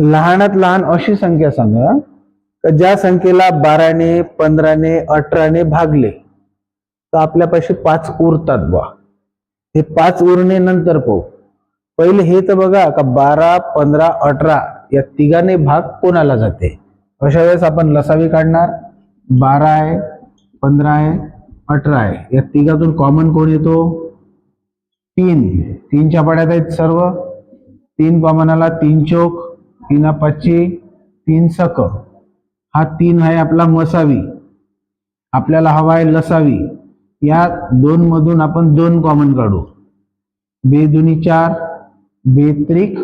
लहानात लहान अशी संख्या सांगा का ज्या संख्येला बाराने पंधराने अठराने भागले तर आपल्यापाशी पाच उरतात बा हे पाच उरणे नंतर पाहू. पहिले हे तर बघा का बारा पंधरा अठरा या तिघाने भाग कोणाला जाते? अशा वेळेस आपण लसावी काढणार. बारा आहे पंधरा आहे अठरा आहे. या तिघातून कॉमन कोण येतो? तीन. तीनच्या पाड्यात आहेत सर्व. तीन कॉमन आला तीन चोक. तीन पाचशे तीन सक. हा तीन आहे आपला मसावी. आपल्याला हवा आहे लसावी. या दोन मधून आपण दोन कॉमन काढू. बे दुनी चार बेत्रिक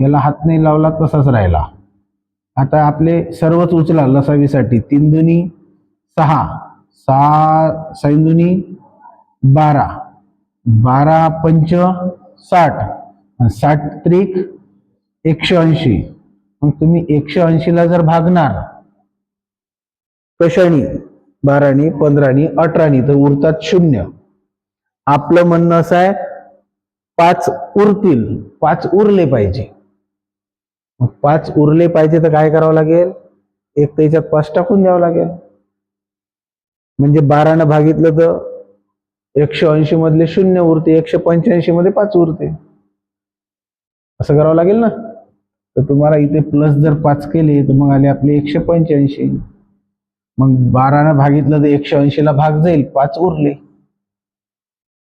याला हात नाही लावला तसाच राहिला. आता आपले सर्वच उचला लसावीसाठी. तीन दुनी सहा. सहा सैन दुनी बारा. बारा पंच साठ. साठ त्रिक एकशे ऐंशी. मग तुम्ही एकशे ऐंशीला जर भागणार कशानी? बारानी पंधरानी अठरानी तर उरतात शून्य. आपलं म्हणणं असं आहे पाच उरतील पाच उरले पाहिजे. मग पाच उरले पाहिजे तर काय करावं लागेल? एक त्याच्यात पाच टाकून द्यावं लागेल. म्हणजे बारानं भागितलं तर एकशे ऐंशी मधले शून्य उरते एकशे पंच्याऐंशी मध्ये पाच उरते. असं करावं लागेल ना? तर तुम्हाला इथे प्लस जर पाच केले तर मग आले आपले एकशे पंच्याऐंशी. मग बारानं भागितलं तर एकशे ऐंशीला भाग जाईल पाच उरले.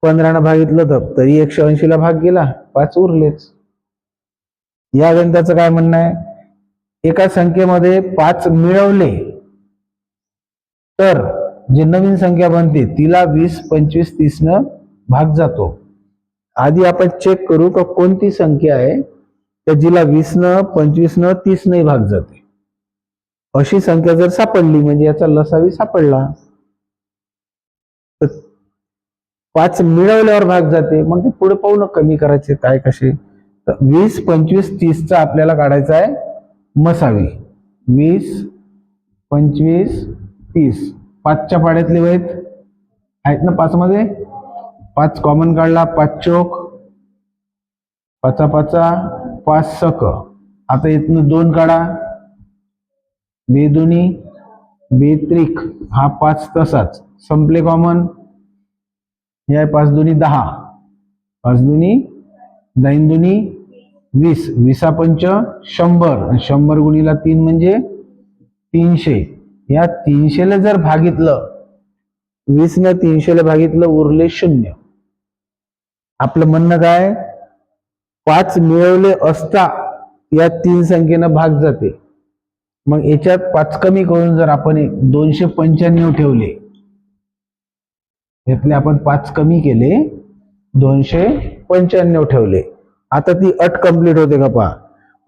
पंधरानं भागितलं तर तरी एकशे ऐंशीला भाग गेला पाच उरलेच. या गणिताचं काय म्हणणं आहे? एका संख्येमध्ये पाच मिळवले तर जी नवीन संख्या बनते तिला वीस पंचवीस तीस न भाग जातो. आधी आपण चेक करू का कोणती संख्या आहे? तर जिला वीस न पंचवीस भाग जाते. अशी संख्या जर सापडली म्हणजे याचा लसावी सापडला तर पाच मिळवल्यावर भाग जाते. मग ते पुढे पाहून कमी करायचे काय कसे? तर वीस पंचवीस तीसचा आपल्याला काढायचा आहे मसावी. वीस पंचवीस तीस. पाचच्या पाड्यातले वैत आहेत ना पाचमध्ये पाच कॉमन काढला पाच चोक. पाचा पाचा. पाच सक. आता इथनं दोन काढा. बेदुनी बेत्रिक हा पाच तसाच. संपले कॉमन या पाच दुनी दहा. पाच दुनी दाईन दुनी वीस. विसा पंच शंभर. शंभर गुणीला तीन म्हणजे तीनशे. या तीनशेला जर भागितलं वीस न तीनशेला भागितलं उरले शून्य. आपलं म्हणणं काय? पाच मिळवले असता या तीन संख्येनं भाग जाते. मग याच्यात पाच कमी करून जर आपण एक दोनशे पंच्याण्णव ठेवले यातले आपण पाच कमी केले दोनशे पंच्याण्णव ठेवले. आता ती अट कंप्लीट होते का पहा.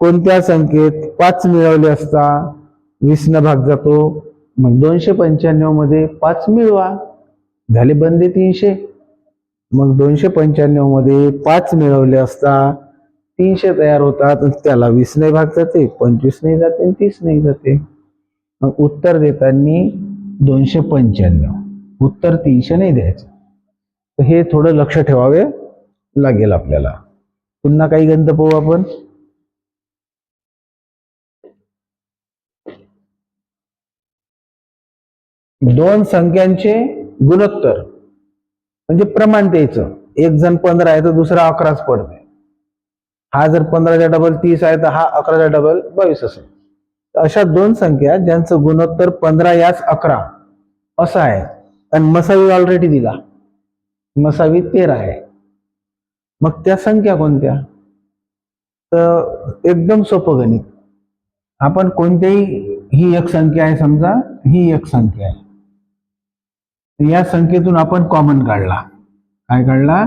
कोणत्या संख्येत पाच मिळवले असता वीसनं भाग जातो मग दोनशे पंच्याण्णवमध्ये पाच मिळवा. झाले बंदे तीनशे. मग दोनशे पंच्याण्णवमध्ये पाच मिळवले असता तीनशे तयार होतात त्याला वीस नाही भाग जाते पंचवीस नाही जाते तीस नाही जाते. मग उत्तर देताना दोनशे पंच्याण्णव. उत्तर तीनशे नाही द्यायचं. तर हे थोडं लक्ष ठेवावे लागेल आपल्याला. पुन्हा काही गंत पाहू आपण. दोन संख्यांचे गुणोत्तर. म्हणजे प्रमाण द्यायचं. एक जण पंधरा आहे तर दुसरा अकराच पडते हा जर पंधराचा डबल तीस आहे तर हा अकराचा डबल बावीस असेल. तर अशा दोन संख्या ज्यांचं गुणोत्तर पंधरा याच अकरा असं आहे. आणि मसावी ऑलरेडी दिला. मसावी तेरा आहे. मग त्या संख्या कोणत्या? तर एकदम सोपं गणित. आपण कोणत्याही ही एक संख्या आहे समजा ही एक संख्या आहे. या संख्येतून आपण कॉमन काढला. काय काढला?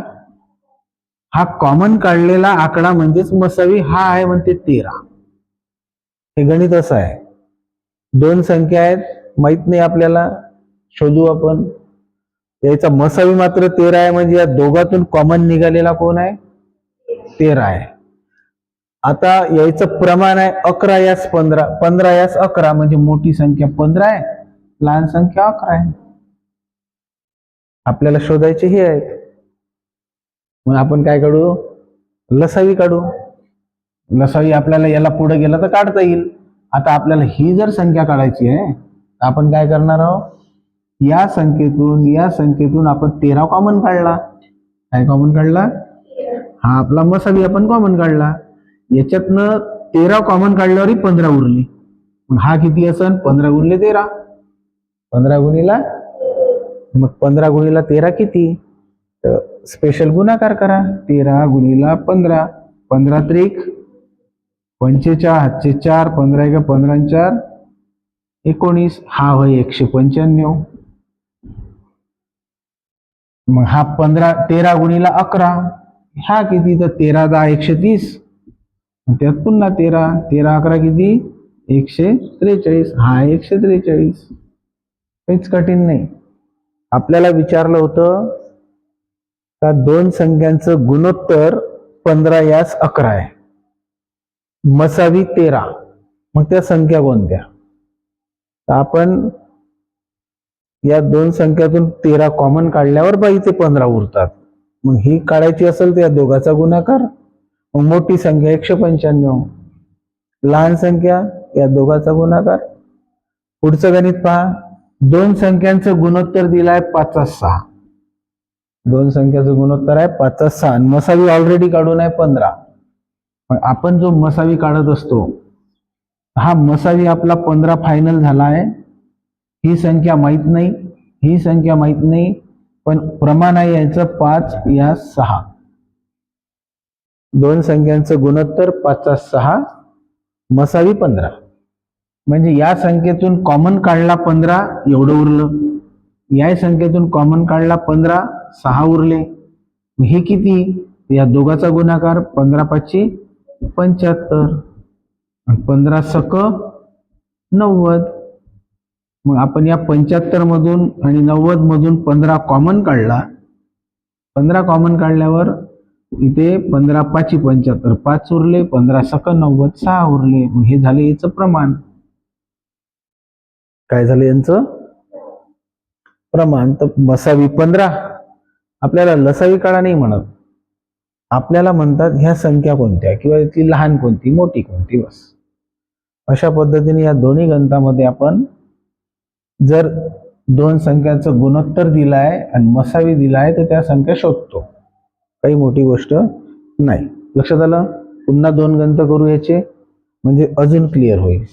हा कॉमन काढलेला आकडा म्हणजेच मसावी हा आहे म्हणते तेरा. हे गणित असं आहे. दोन संख्या आहेत माहीत नाही आपल्याला. शोधू आपण. याचा मसावी मात्र तेरा आहे म्हणजे या दोघातून कॉमन निघालेला कोण आहे? तेरा आहे. आता याचं प्रमाण आहे अकरा यास पंधरा. पंधरा यास अकरा म्हणजे मोठी संख्या पंधरा आहे. लहान संख्या अकरा आहे. आपल्याला शोधायचे हे आहेत. मग आपण काय काढू लसावी काढू. लसावी आपल्याला याला पुढे गेलं तर काढता येईल. आता आपल्याला ही जर संख्या काढायची आहे तर आपण काय करणार आहोत? या संख्येतून या संख्येतून आपण तेरा कॉमन काढला. काय कॉमन काढला? हा आपला मसावी आपण कॉमन काढला. याच्यातनं तेरा कॉमन काढल्यावरही पंधरा उरले. मग हा किती असन? पंधरा गुणले तेरा. पंधरा गुणीला? मग पंधरा गुणीला तेरा किती? तर स्पेशल गुणाकार करा. तेरा गुणीला पंधरा. पंधरा त्रिक पंचेचाळ हातचे चार. पंधरा एक पंधरा चार. एकोणीस. हा होय एकशे पंच्याण्णव. मग हा पंधरा तेरा गुणीला अकरा. हा किती? तर तेरा दहा एकशे तीस. त्यात पुन्हा तेरा. तेरा अकरा किती? एकशे त्रेचाळीस. हा एकशे त्रेचाळीस. काहीच कठीण नाही. आपल्याला विचारलं होतं का दोन संख्यांचं गुणोत्तर पंधरा यास अकरा आहे. मसावी तेरा. मग त्या संख्या कोणत्या? तर आपण या दोन संख्यातून तेरा कॉमन काढल्यावर बाई ते पंधरा उरतात. मग ही काढायची असेल तर या दोघाचा गुणाकार. मग मोठी संख्या एकशे पंच्याण्णव. लहान संख्या या दोघाचा गुणाकार. पुढचं गणित पहा. दोन संख्यांचं गुणोत्तर दिलाय पाच सहा. दोन संख्याचं गुणोत्तर आहे पाचा सहा. मसावी ऑलरेडी काढून आहे पंधरा. पण आपण जो मसावी काढत असतो हा मसावी आपला पंधरा फायनल झाला आहे. ही संख्या माहीत नाही ही संख्या माहीत नाही पण प्रमाण आहे याचं पाच या सहा. दोन संख्यांचं गुणोत्तर पाचचा सहा मसावी पंधरा. म्हणजे या संख्येतून कॉमन काढला पंधरा एवढं उरलं. या संख्येतून कॉमन काढला पंधरा सहा उरले. हे किती? या दोघाचा गुणाकार पंधरा पाचशे पंच्याहत्तर. पंधरा सक नव्वद. मग आपण या पंच्याहत्तर मधून आणि नव्वद मधून पंधरा कॉमन काढला. पंधरा कॉमन काढल्यावर इथे पंधरा पाचशे पंच्याहत्तर. पाच उरले पंधरा सक नव्वद सहा उरले. मग हे झाले याचं प्रमाण. काय झालं यांचं? प्रमाण. तर मसावी पंधरा. आपल्याला लसावी काळा नाही म्हणत. आपल्याला म्हणतात ह्या संख्या कोणत्या? किंवा इथली लहान कोणती? मोठी कोणती? बस. अशा पद्धतीने या दोन्ही गणितामध्ये आपण जर दोन संख्यांचं गुणोत्तर दिलाय आणि मसावी दिलाय तर त्या संख्या शोधतो. काही मोठी गोष्ट नाही. लक्षात आलं? पुन्हा दोन गणित करू याचे? म्हणजे अजून क्लिअर होईल.